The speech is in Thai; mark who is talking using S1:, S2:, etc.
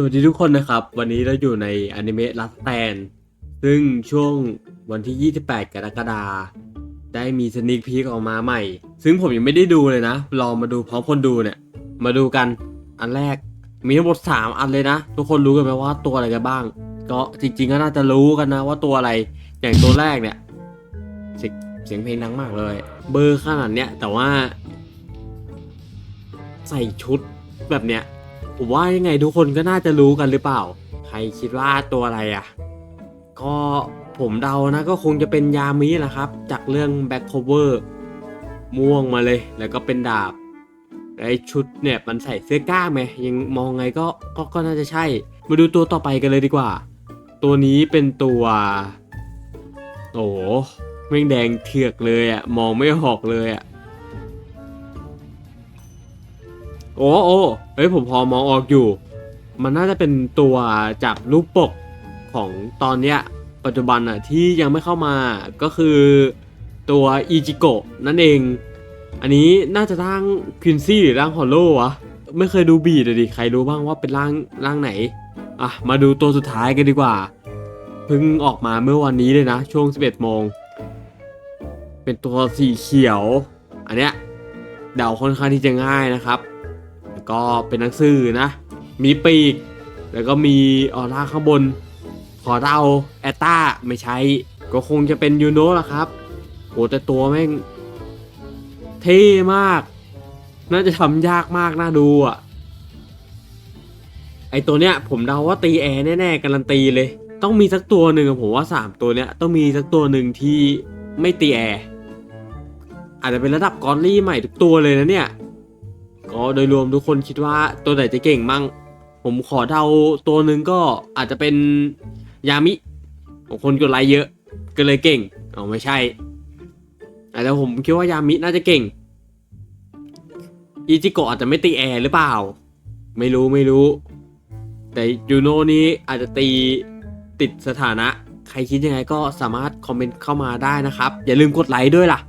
S1: สวัสดีทุกคนนะครับ วันนี้เราอยู่ในอนิเมะลัสแตนซึ่งช่วงวันที่ 28 กรกฎาคมได้มีสนิคพีกออกมาใหม่ ซึ่งผมยังไม่ได้ดูเลยนะ ลองมาดูพร้อมคนดูเนี่ย มาดูกันอันแรกมีทั้งหมด 3 อันเลยนะ ทุกคนรู้กันไหมว่าตัวอะไรกันบ้าง ก็จริง ๆ ก็น่าจะรู้กันนะว่าตัวอะไรอย่างตัวแรกเนี่ยเสียงเสียงเพลงดังมากเลย เบอร์ขนาดเนี้ยแต่ว่า ใส่ชุดแบบเนี้ย ผมว่ายังไงทุกคนก็น่าจะรู้กันหรือเปล่า ใครคิดว่าตัวอะไรอะ ก็ผมเดานะก็คงจะเป็นยามิแหละครับ จากเรื่อง Back Cover ม่วงมาเลย แล้วก็เป็นดาบไอชุดเนี่ยมันใส่เสื้อกล้ามไหมยังมองไงก็ก็ก็น่าจะใช่ มาดูตัวต่อไปกันเลยดีกว่า ตัวนี้เป็นตัวโอ้แม่งแดงเถือกเลยอะมองไม่ออกเลยอะ โอ้โอ้เฮ้ยผมพอมองออกอยู่ มันน่าจะเป็นตัวจากรูปปกของตอนเนี้ยปัจจุบันอะที่ยังไม่เข้ามาก็คือตัวอีจิโกะนั่นเอง อันนี้น่าจะร่างควินซี่หรือร่างฮอลโลวะไม่เคยดูบีเลยดิใครรู้บ้างว่าเป็นร่างร่างไหนอะมาดูตัวสุดท้ายกันดีกว่าเพิ่งออกมาเมื่อวันนี้เลยนะ ช่วง 11โมง เป็นตัวสีเขียว อันเนี้ยเดาค่อนข้างที่จะง่ายนะครับ แล้วก็เป็นหนังสือนะ มีปีก แล้วก็มีออร่าข้างบน ขอเดาแอตตาไม่ใช่ก็คงจะเป็นยูโนะละครับโหแต่ตัวแม่ง เท่มาก น่าจะทำยากมากน่าดูอะ ไอตัวเนี้ยผมเดาว่าตีแอร์แน่ๆการันตีเลย ต้องมีสักตัวหนึ่งผมว่า 3 ตัวเนี้ยต้องมีสักตัวหนึ่งที่ไม่ตีแอร์อาจจะเป็นระดับกอลลี่ใหม่ทุกตัวเลยนะเนี่ย ก็โดยรวมทุกคนคิดว่าตัวไหนจะเก่งมั่ง ผมขอเดาตัวหนึ่งก็อาจจะเป็นยามิของคนกดไลค์เยอะ ก็เลยเก่งเอไม่ใช่อาจจะผมคิดว่ายามิน่าจะเก่งอิจิโกะอาจจะไม่ตีแอร์หรือเปล่า ไม่รู้ไม่รู้ แต่ยูโน่นี้อาจจะตีติดสถานะ ใครคิดยังไงก็สามารถคอมเมนต์เข้ามาได้นะครับ อย่าลืมกดไลค์ด้วยล่ะ